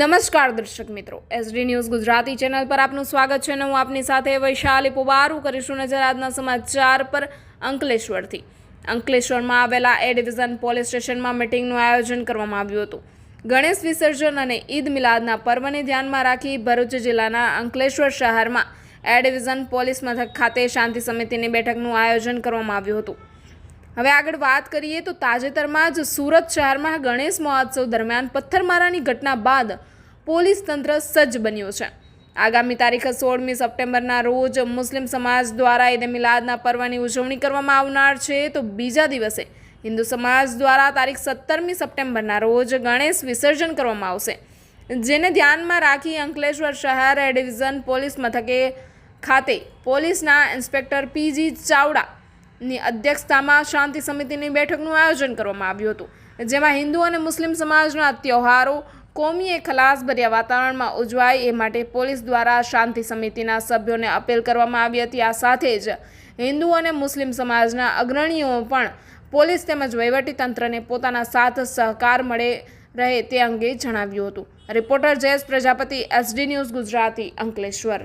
નમસ્કાર દર્શક મિત્રો. એસડી ન્યૂઝ ગુજરાતી ચેનલ પર આપનું સ્વાગત છે અને હું આપની સાથે વૈશાલી પુવારું કરીશું નજર આજના સમાચાર પર અંકલેશ્વરથી. અંકલેશ્વરમાં આવેલા એ ડિવિઝન પોલીસ સ્ટેશનમાં મિટિંગનું આયોજન કરવામાં આવ્યું હતું. ગણેશ વિસર્જન અને ઈદ મિલાદના પર્વને ધ્યાનમાં રાખી ભરૂચ જિલ્લાના અંકલેશ્વર શહેરમાં એ ડિવિઝન પોલીસ મથક ખાતે શાંતિ સમિતિની બેઠકનું આયોજન કરવામાં આવ્યું હતું. હવે આગળ વાત કરીએ તો તાજેતરમાં જ સુરત શહેરમાં ગણેશ મહોત્સવ દરમિયાન પથ્થરમારાની ઘટના બાદ પોલીસ તંત્ર સજ્જ બન્યું છે. આગામી તારીખ સોળમી સપ્ટેમ્બરના રોજ મુસ્લિમ સમાજ દ્વારા ઈદ મિલાદના પર્વની ઉજવણી કરવામાં આવનાર છે. તો બીજા દિવસે હિન્દુ સમાજ દ્વારા તારીખ સત્તરમી સપ્ટેમ્બરના રોજ ગણેશ વિસર્જન કરવામાં આવશે. જેને ધ્યાનમાં રાખી અંકલેશ્વર શહેર ડિવિઝન પોલીસ મથકે ખાતે પોલીસના ઇન્સ્પેક્ટર પીજી ચાવડા ની અધ્યક્ષતામાં શાંતિ સમિતિની બેઠકનું આયોજન કરવામાં આવ્યું હતું, જેમાં હિન્દુ અને મુસ્લિમ સમાજના તહેવારો કોમીએ ખલાસભર્યા વાતાવરણમાં ઉજવાય એ માટે પોલીસ દ્વારા શાંતિ સમિતિના સભ્યોને અપીલ કરવામાં આવી હતી. આ સાથે જ હિન્દુ અને મુસ્લિમ સમાજના અગ્રણીઓ પણ પોલીસ તેમજ વહીવટીતંત્રને પોતાના સાથ સહકાર મળે રહે તે અંગે જણાવ્યું હતું. Reporter Jayesh Prajapati, SD news Gujarati Ankleshwar.